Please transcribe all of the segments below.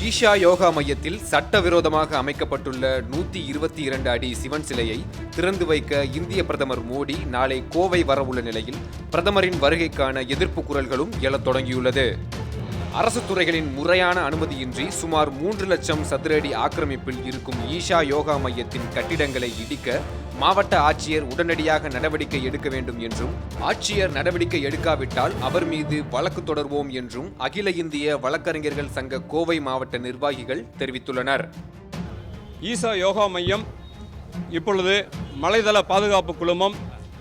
ஈஷா யோகா மையத்தில் சட்டவிரோதமாக அமைக்கப்பட்டுள்ள நூத்தி இருபத்தி இரண்டு அடி சிவன் சிலையை திறந்து வைக்க இந்திய பிரதமர் மோடி நாளை கோவை வரவுள்ள நிலையில் பிரதமரின் வருகைக்கான எதிர்ப்பு குரல்களும் எழத் தொடங்கியுள்ளது. அரசு துறைகளின் முறையான அனுமதியின்றி சுமார் மூன்று லட்சம் சதுர அடி ஆக்கிரமிப்பில் இருக்கும் ஈஷா யோகா மையத்தின் கட்டிடங்களை இடிக்க மாவட்ட ஆட்சியர் உடனடியாக நடவடிக்கை எடுக்க வேண்டும் என்றும் ஆட்சியர் நடவடிக்கை எடுக்காவிட்டால் அவர் மீது வழக்கு தொடர்வோம் என்றும் அகில இந்திய வழக்கறிஞர்கள் சங்க கோவை மாவட்ட நிர்வாகிகள் தெரிவித்துள்ளனர். ஈசா யோகா மையம் இப்பொழுது மலைதள பாதுகாப்பு குழுமம்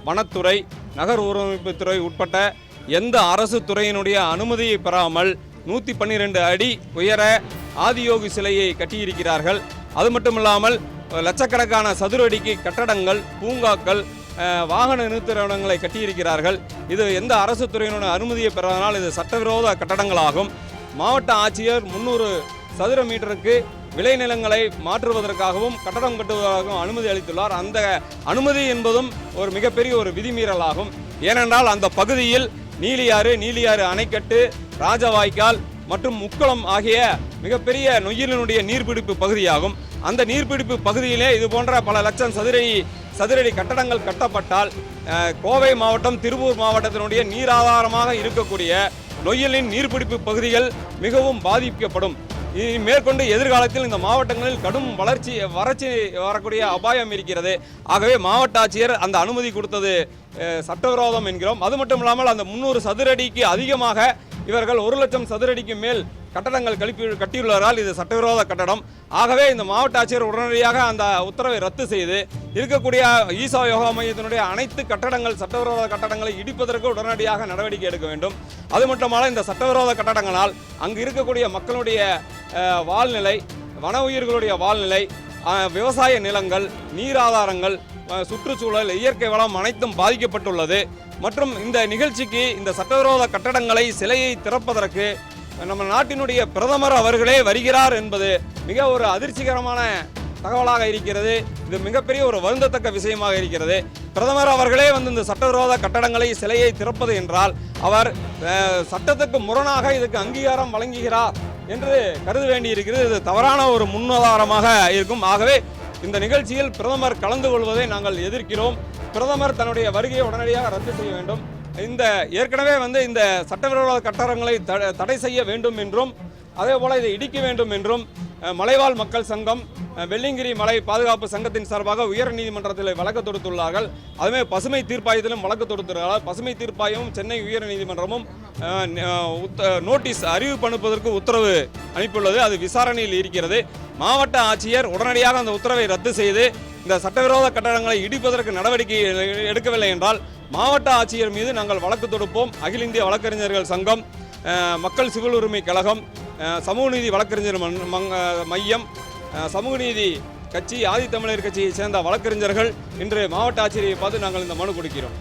வனத்துறை நகர் ஊரமைப்புத்துறை உட்பட்ட எந்த அரசு துறையினுடைய அனுமதியை பெறாமல் நூற்றி பன்னிரெண்டு அடி உயர ஆதியோகி சிலையை கட்டியிருக்கிறார்கள். அது மட்டுமில்லாமல் லட்சக்கணக்கான சதுர அடிக்கு கட்டடங்கள் பூங்காக்கள் வாகன நிறுத்துறவங்களை கட்டியிருக்கிறார்கள். இது எந்த அரசு துறையினுடைய அனுமதியை பெறாதனால் இது சட்டவிரோத கட்டடங்களாகும். மாவட்ட ஆட்சியர் முந்நூறு சதுர மீட்டருக்கு விளைநிலங்களை மாற்றுவதற்காகவும் கட்டடம் கட்டுவதற்காகவும் அனுமதி அளித்துள்ளார். அந்த அனுமதி என்பதும் ஒரு மிகப்பெரிய ஒரு விதிமீறலாகும். ஏனென்றால் அந்த பகுதியில் நீலியாறு நீலியாறு அணைக்கட்டு ராஜவாய்க்கால் மற்றும் முக்குளம் ஆகிய மிகப்பெரிய நொய்யலினுடைய நீர்பிடிப்பு பகுதியாகும். அந்த நீர்பிடிப்பு பகுதியிலே இது போன்ற பல லட்சம் சதுரடி சதுரடி கட்டடங்கள் கட்டப்பட்டால் கோவை மாவட்டம் திருப்பூர் மாவட்டத்தினுடைய நீராதாரமாக இருக்கக்கூடிய நொய்யலின் நீர்பிடிப்பு பகுதிகள் மிகவும் பாதிக்கப்படும். இனி மேற்கொண்டு எதிர்காலத்தில் இந்த மாவட்டங்களில் கடும் வளர்ச்சி வறட்சி வரக்கூடிய அபாயம் இருக்கிறது. ஆகவே மாவட்ட ஆட்சியர் அந்த அனுமதி கொடுத்தது சட்டவிரோதம் என்கிறோம். அது மட்டும் இல்லாமல் அந்த முந்நூறு சதுரடிக்கு அதிகமாக இவர்கள் ஒரு லட்சம் சதுரடிக்கு மேல் கட்டடங்கள் கழிப்பி கட்டியுள்ளதால் இது சட்டவிரோத கட்டடம். ஆகவே இந்த மாவட்ட ஆட்சியர் உடனடியாக அந்த உத்தரவை ரத்து செய்து இருக்கக்கூடிய ஈசா யோகா மையத்தினுடைய அனைத்து கட்டடங்கள் சட்டவிரோத கட்டடங்களை இடிப்பதற்கு உடனடியாக நடவடிக்கை எடுக்க வேண்டும். அது மட்டுமல்ல இந்த சட்டவிரோத கட்டடங்களால் அங்கு இருக்கக்கூடிய மக்களுடைய வாழ்நிலை வன உயிர்களுடைய வாழ்நிலை விவசாய நிலங்கள் நீர் ஆதாரங்கள் சுற்றுச்சூழல் இயற்கை வளம் அனைத்தும் பாதிக்கப்பட்டுள்ளது. மற்றும் இந்த நிகழ்ச்சிக்கு இந்த சட்டவிரோத கட்டடங்களை சிலையை திறப்பதற்கு நம்ம நாட்டினுடைய பிரதமர் அவர்களே வருகிறார் என்பது மிக ஒரு அதிர்ச்சிகரமான தகவலாக இருக்கிறது. இது மிகப்பெரிய ஒரு வருந்தத்தக்க விஷயமாக இருக்கிறது. பிரதமர் அவர்களே வந்து இந்த சட்டவிரோத கட்டடங்களை சிலையை திறப்பது என்றால் அவர் சட்டத்துக்கு முரணாக இதுக்கு அங்கீகாரம் வழங்குகிறார் என்று கருத வேண்டியிருக்கிறது இது தவறான ஒரு முன்னுதாரணமாக இருக்கும். ஆகவே இந்த நிகழ்ச்சியில் பிரதமர் கலந்து கொள்வதை நாங்கள் எதிர்க்கிறோம். பிரதமர் தன்னுடைய வருகையை உடனடியாக ரத்து செய்ய வேண்டும். இந்த ஏற்கனவே வந்து இந்த சட்டவிரோத கட்டடங்களை தடை செய்ய வேண்டும் என்றும் அதே போல இதை இடிக்க வேண்டும் என்றும் மலைவாழ் மக்கள் சங்கம் வெள்ளிங்கிரி மலை பாதுகாப்பு சங்கத்தின் சார்பாக உயர் நீதிமன்றத்தில் வழக்கு தொடுத்துள்ளார்கள். அதுவே பசுமை தீர்ப்பாயத்திலும் வழக்கு தொடுத்துள்ளார்கள். பசுமை தீர்ப்பாயமும் சென்னை உயர் நீதிமன்றமும் உத்த- நோட்டீஸ் அறிவிப்பு அனுப்புவதற்கு உத்தரவு அனுப்பியுள்ளது. அது விசாரணையில் இருக்கிறது. மாவட்ட ஆட்சியர் உடனடியாக அந்த உத்தரவை ரத்து செய்து இந்த சட்டவிரோத கட்டடங்களை இடிப்பதற்கு நடவடிக்கை எடுக்கவில்லை என்றால் மாவட்ட ஆட்சியர் மீது நாங்கள் வழக்கு தொடுப்போம். அகில இந்திய வழக்கறிஞர்கள் சங்கம் மக்கள் சிவில் உரிமை கழகம் சமூக நீதி வழக்கறிஞர் மன்- மையம் சமூக நீதி கட்சி ஆதித்தமிழர் கட்சியை சேர்ந்த வழக்கறிஞர்கள் இன்று மாவட்ட ஆட்சியரை பார்த்து நாங்கள் இந்த மனு கொடுக்கிறோம்.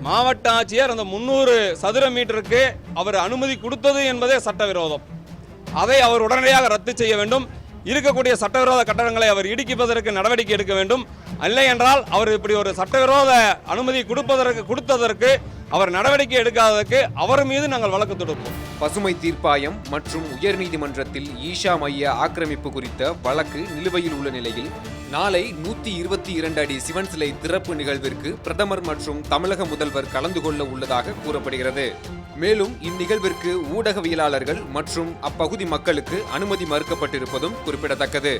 மாவட்ட ஆட்சியர் அந்த முன்னூறு சதுர மீட்டருக்கு அவர் அனுமதி கொடுத்தது என்பதே சட்டவிரோதம். அதை அவர் உடனடியாக ரத்து செய்ய வேண்டும். இருக்கக்கூடிய சட்டவிரோத கட்டடங்களை அவர் இடிக்குவதற்கு நடவடிக்கை எடுக்க வேண்டும். இல்லை என்றால் அவர் இப்படி ஒரு சட்டவிரோத அனுமதி கொடுப்பதற்கு கொடுத்ததற்கு அவர் நடவடிக்கை எடுக்காததற்கு அவர் மீது நாங்கள் வழக்கு தொடுப்போம். பசுமை தீர்ப்பாயம் மற்றும் உயர்நீதிமன்றத்தில் ஈஷா மைய ஆக்கிரமிப்பு குறித்த வழக்கு நிலுவையில் உள்ள நிலையில் நாளை நூத்தி இருபத்தி இரண்டு அடி சிவன் சிலை திறப்பு நிகழ்விற்கு பிரதமர் மற்றும் தமிழக முதல்வர் கலந்து கொள்ள உள்ளதாக கூறப்படுகிறது. மேலும் இந்நிகழ்விற்கு ஊடகவியலாளர்கள் மற்றும் அப்பகுதி மக்களுக்கு அனுமதி மறுக்கப்பட்டிருப்பதும் குறிப்பிடத்தக்கது.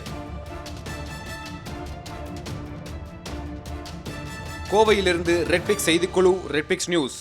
கோவையிலிருந்து ரெட்பிக் செய்திக்குழு ரெட்பிக்ஸ் நியூஸ்.